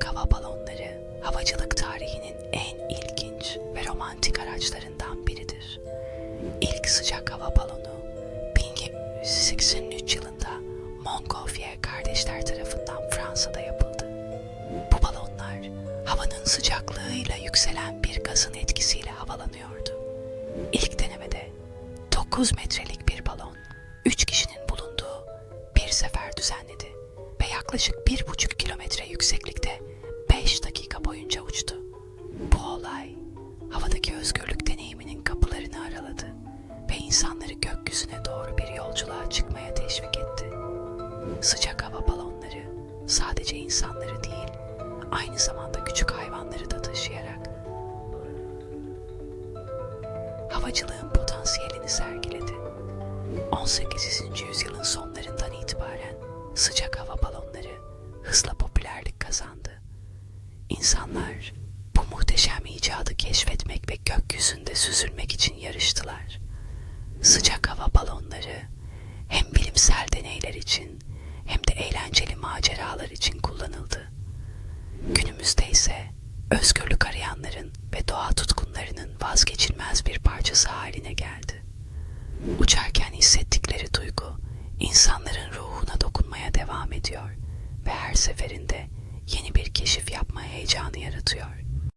Sıcak hava balonları havacılık tarihinin en ilginç ve romantik araçlarından biridir. İlk sıcak hava balonu 1783 yılında Montgolfier kardeşler tarafından Fransa'da yapıldı. Bu balonlar havanın sıcaklığıyla yükselen bir gazın etkisiyle havalanıyordu. İlk denemede 9 metrelik bir balon 3 kişinin bulunduğu bir sefer düzenledi ve yaklaşık 1,5 kilometre yükseklikte olay havadaki özgürlük deneyiminin kapılarını araladı ve insanları gökyüzüne doğru bir yolculuğa çıkmaya teşvik etti. Sıcak hava balonları sadece insanları değil, aynı zamanda küçük hayvanları da taşıyarak havacılığın potansiyelini sergiledi. 18. yüzyılın sonlarından itibaren sıcak hava balonları hızla popülerlik kazandı. İnsanlar muhteşem icadı keşfetmek ve gökyüzünde süzülmek için yarıştılar. Sıcak hava balonları hem bilimsel deneyler için hem de eğlenceli maceralar için kullanıldı. Günümüzde ise özgürlük arayanların ve doğa tutkunlarının vazgeçilmez bir parçası haline geldi. Uçarken hissettikleri duygu insanların ruhuna dokunmaya devam ediyor ve her seferinde yeni bir keşif yapma heyecanı yaratıyor.